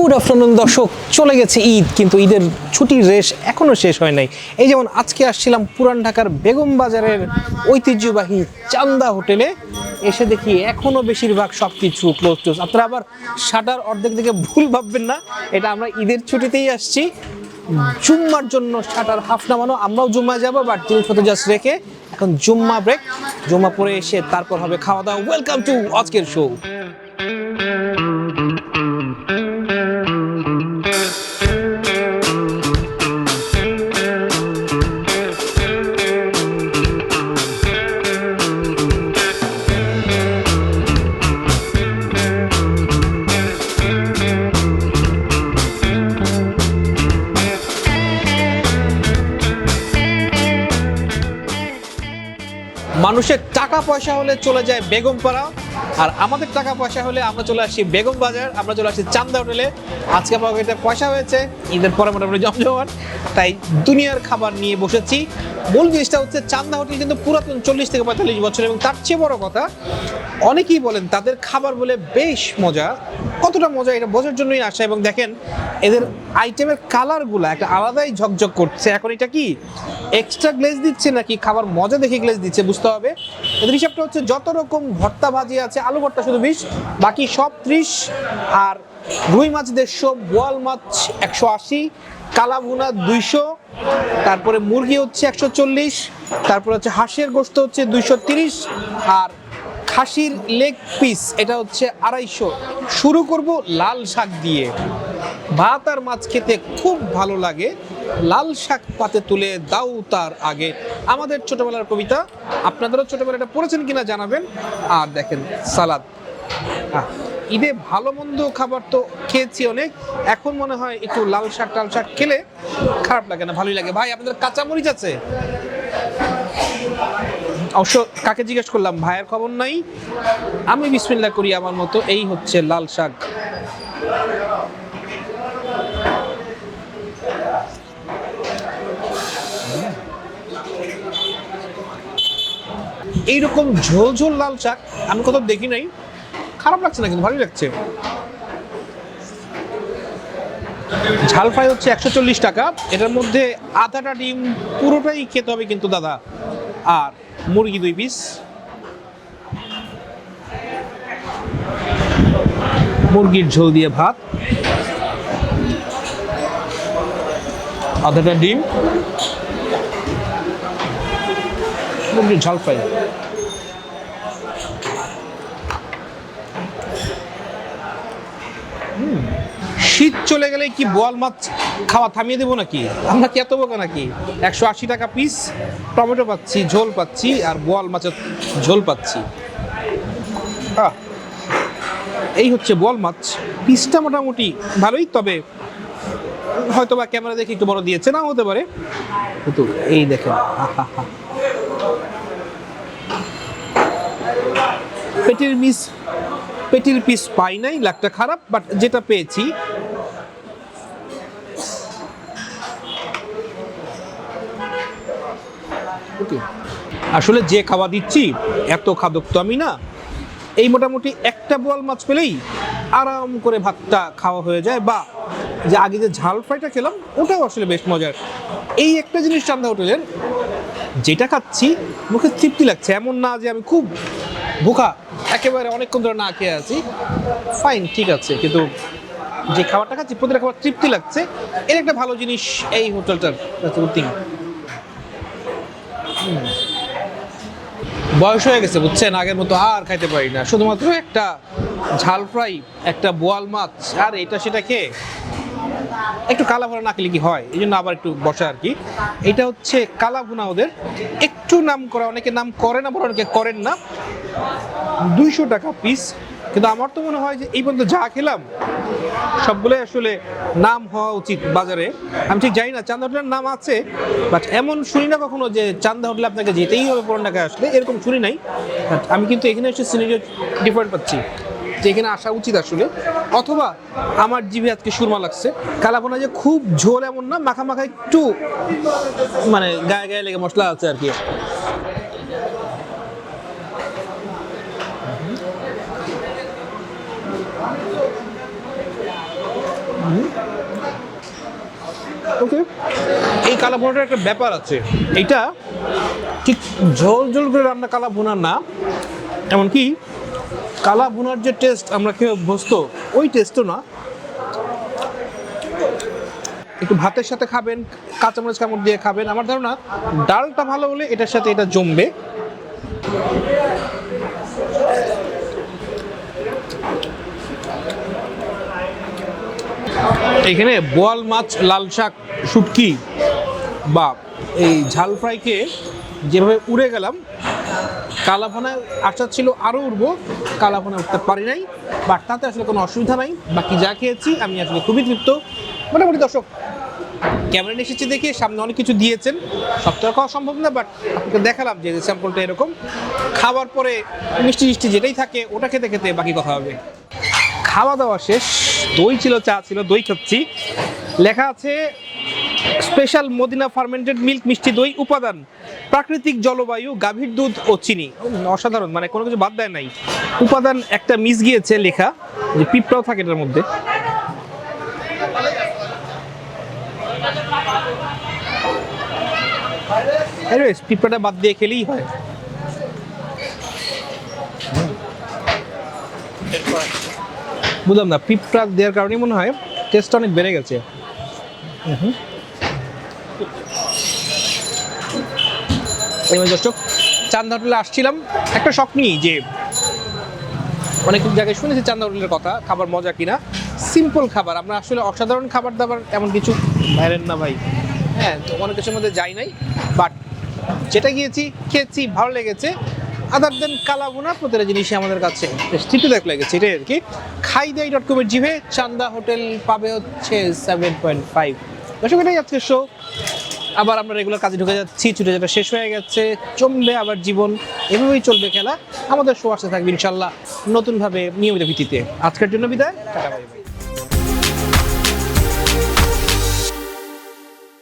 Good afternoon দর্শক। চলে গেছে ঈদ, কিন্তু ঈদের ছুটির রেশ এখনও শেষ হয় নাই। এই যেমন আজকে আসছিলাম পুরান ঢাকার বেগম বাজারের ঐতিহ্যবাহী চান্দা হোটেলে। এসে দেখি এখনও বেশিরভাগ সব কিছু ক্লোজ টুজ আপনারা আবার শাটার অর্ধেক থেকে ভুল ভাববেন না, এটা আমরা ঈদের ছুটিতেই আসছি। জুম্মার জন্য শাটার হাফ নামানো, আমরাও জুম্মা যাব বাট জিনিসপত্র জাস্ট রেখে এখন জুম্মা ব্রেক জুম্মা পরে এসে তারপর হবে খাওয়া দাওয়া। ওয়েলকাম টু আজকের শো মানুষের টাকা পয়সা হলে চলে যায় বেগমপাড়া। আর আমাদের টাকা পয়সা হলে আমরা চলে আসি বেগম বাজার আমরা চলে আসি চান্দা হোটেলে। আজকে পকেটে পয়সা হয়েছে, ঈদের পরে মোটামুটি জমজমাট, তাই দুনিয়ার খাবার নিয়ে বসেছি। মূল জিনিসটা হচ্ছে চান্দা হোটেল কিন্তু পুরাতন চল্লিশ থেকে পঁয়তাল্লিশ বছর এবং তার চেয়ে বড় কথা, অনেকেই বলেন তাদের খাবার বলে বেশ মজা। কতটা মজা এটা বোঝার জন্যই আসা এবং দেখেন এদের আইটেমের কালারগুলো একটা আলাদাই ঝকঝক করছে। এখন এটা কি? এক্সট্রা গ্লেজ দিচ্ছে নাকি? খাবার মজা দেখে গ্লেজ দিচ্ছে, বুঝতে হবে। এদের হিসাবটা হচ্ছে যত রকম ভর্তা ভাজি আছে, আলু ভর্তা শুধু বিশ, বাকি সব ত্রিশ, আর রুই মাছ দেড়শো, বোয়াল মাছ একশো আশি, কালা কালাভুনা দুইশো, তারপরে মুরগি হচ্ছে একশো চল্লিশ, তারপরে হচ্ছে হাঁসের গোস্ত হচ্ছে দুইশো তিরিশ, আর খাসির লেগ পিস এটা হচ্ছে আড়াইশো। শুরু করব লাল শাক দিয়ে। ভাত আর মাছ খেতে খুব ভালো লাগে। লাল শাক পাতে তুলে দাও তার আগে। আমাদের ছোটবেলার কবিতা, আপনাদেরও ছোটবেলা এটা পড়েছেন কিনা জানাবেন। আর দেখেন, সালাদ। ঈদে ভালো মন্দ খাবার তো খেয়েছি অনেক। এখন মনে হয় একটু লাল শাক, টাল শাক খেলে খারাপ লাগে না, ভালোই লাগে। ভাই, আপনাদের কাঁচা মরিচ আছে? অবশ্য কাকে জিজ্ঞেস করলাম, ভাইয়ের খবর নাই। আমি বিসমিল্লা করি আমার মতো, এই হচ্ছে লাল শাক। এইরকম ঝোল ঝোল লাল শাক, আমি কোথাও দেখি নাই। খারাপ লাগছে না কিন্তু, ভালোই লাগছে। ঝাল ফ্রাই হচ্ছে একশো চল্লিশ টাকা, এটার মধ্যে আধাটা ডিম, পুরোটাই খেতে হবে কিন্তু দাদা। আর মুরগি দুই পিস মুরগির ঝোল দিয়ে ভাত। আধাটা ডিম। মুরগির ঝাল ফ্রাই। শীত চলে গেলে কি বোয়াল মাছ খাওয়া থামিয়ে দেবো নাকি? আমরা কি এত বোকা নাকি? একশো আশি টাকা পিস টমেটো পাচ্ছি, ঝোল পাচ্ছি আর বোয়াল মাছের ঝোল পাচ্ছি। এই হচ্ছে বোয়াল মাছ। পিসটা মোটামুটি ভালোই, তবে হয়তো বা ক্যামেরা দেখে একটু বড় দিয়েছে না হতে পারে। কিন্তু এই দেখেন পেটের মিস পেটির পিস পাই নাই, লাকটা খারাপ বাট যেটা পেয়েছি। আসলে যে খাওয়া দিচ্ছি, এত খাদক তো আমি না। এই মোটামুটি একটা বোয়াল মাছ পেলেই আরাম করে ভাতটা খাওয়া হয়ে যায়, বা যে আগে যে ঝাল ফ্রাইটা খেলাম, ওটাও আসলে বেশ মজার। এই একটা জিনিস চান্দা হোটেলের, যেটা খাচ্ছি, মুখে তৃপ্তি লাগছে, এমন না যে আমি খুব ভুখা একেবারে অনেকক্ষণ ধরে না খেয়ে আছি। ফাইন ঠিক আছে, কিন্তু যে খাবারটা খাচ্ছি, প্রতিটা খাবার তৃপ্তি লাগছে। এর একটা ভালো জিনিস এই হোটেলটার থিং বয়স হয়ে গেছে, বুঝছেন? আগের মতো আর খাইতে পারি না। শুধুমাত্র একটা ঝাল ফ্রাই, একটা বোয়াল মাছ, আর এটা সেটা খেয়ে একটু কালা ভুনা না খেলে কি হয়? এই জন্য আবার একটু বসা আর কি। এটা হচ্ছে কালা ভুনা ওদের। একটু নাম করা, অনেকে নাম করে না বলে অনেকে করেন না। দুইশো টাকা পিস কিন্তু আমার তো মনে হয় যে এই পর্যন্ত যা খেলাম, সবগুলোই আসলে নাম হওয়া উচিত বাজারে। আমি ঠিক জানি না, চান্দা হোটেলের নাম আছে বাট এমন শুনি না কখনো যে চান্দা হোটেলে আপনাকে যেতেই হবে পুরান ঢাকায় আসলে, এরকম শুনি নাই। আমি কিন্তু এখানে এসে সিনিয়র ডিফারেন্ট পাচ্ছি। যে এখানে আসা উচিত আসলে, অথবা আমার জিভে আজকে সুরমা লাগছে। কালাপোনা যে খুব ঝোল এমন না মাখা মাখা একটু মানে গায়ে গায়ে লেগে মশলা আছে আর কি। ওকে এই কালা ভুনাটার একটা ব্যাপার আছে। এটা ঠিক ঝোল ঝোল করে রান্না কালা ভুনা না, এমনকি কালা ভুনার যে টেস্ট আমরা খেয়ে অভ্যস্ত ওই টেস্টও না। একটু ভাতের সাথে খাবেন, কাঁচামরিচ কামড় দিয়ে খাবেন। আমার ধারণা ডালটা ভালো হলে এটার সাথে এটা জমবে। এখানে বোয়াল মাছ, লাল শাক, শুটকি বা এই ঝাল ফ্রাইকে যেভাবে উড়ে গেলাম কালাফানায় আশা ছিল আরও উঠবো কালাফানায় উঠতে পারি নাই বাট তাতে আসলে কোনো অসুবিধা নাই। বাকি যা খেয়েছি, আমি আসলে খুবই তৃপ্ত। মোটামুটি দর্শক, ক্যামেরা নিয়ে এসেছি দেখে সামনে অনেক কিছু দিয়েছেন। সবটা খাওয়া সম্ভব না বাট আপনাকে দেখালাম যে স্যাম্পলটা এরকম। খাওয়ার পরে মিষ্টি মিষ্টি যেটাই থাকে, ওটা খেতে খেতে বাকি কথা হবে। খাওয়া দাওয়া শেষ, দই ছিল, চা ছিল, দই খাচ্ছি। লেখা আছে স্পেশাল মদিনা ফার্মেন্টেড মিল্ক মিষ্টি দই উপাদান। প্রাকৃতিক জলবায়ু, গাভীর দুধ ও চিনি। অসাধারণ মানে কোনো কিছু বাদ দেয় নাই। উপাদান একটা মিস গিয়েছে লেখা, যে পিঁপড়াও থাকে এটার মধ্যে। পিঁপড়াটা বাদ দিয়ে খেলেই হয়। বুঝলাম না, পিঁপড়া দেওয়ার কারণে মনে হয় টেস্ট অনেক বেড়ে গেছে। দর্শক চান্দা হোটেলে আসছিলাম। একটা শখ নিই যে অনেক জায়গায় শুনেছি চান্দা হোটেলের কথা, খাবার মজা কিনা। সিম্পল খাবার, আমরা আসলে অসাধারণ খাবার দাবার এমন কিছু বাইরের না ভাই। হ্যাঁ তো অনেক কিছুর মধ্যে যাই নাই। বাট যেটা গিয়েছি, খেয়েছি, ভালো লেগেছে। আদার দেন কালাভুনা, প্রতিটা জিনিসই আমাদের কাছে বেশ তৃপ্তিদায়ক লেগেছে। এটাই আর কি। খাই দেয় ডট কমের জিভে চান্দা হোটেল পাবে হচ্ছে সেভেন পয়েন্ট ফাইভ দর্শক, এটাই আজকের শো আবার আমরা রেগুলার কাজে ঢুকে যাচ্ছি, ছুটে যেটা শেষ হয়ে গেছে, চলবে আবার জীবন, এভাবেই চলবে খেলা। আমাদের শো আসতে থাকবে ইনশাল্লাহ নতুনভাবে নিয়মিত ভিত্তিতে। আজকের জন্য বিদায়, টাটা বাই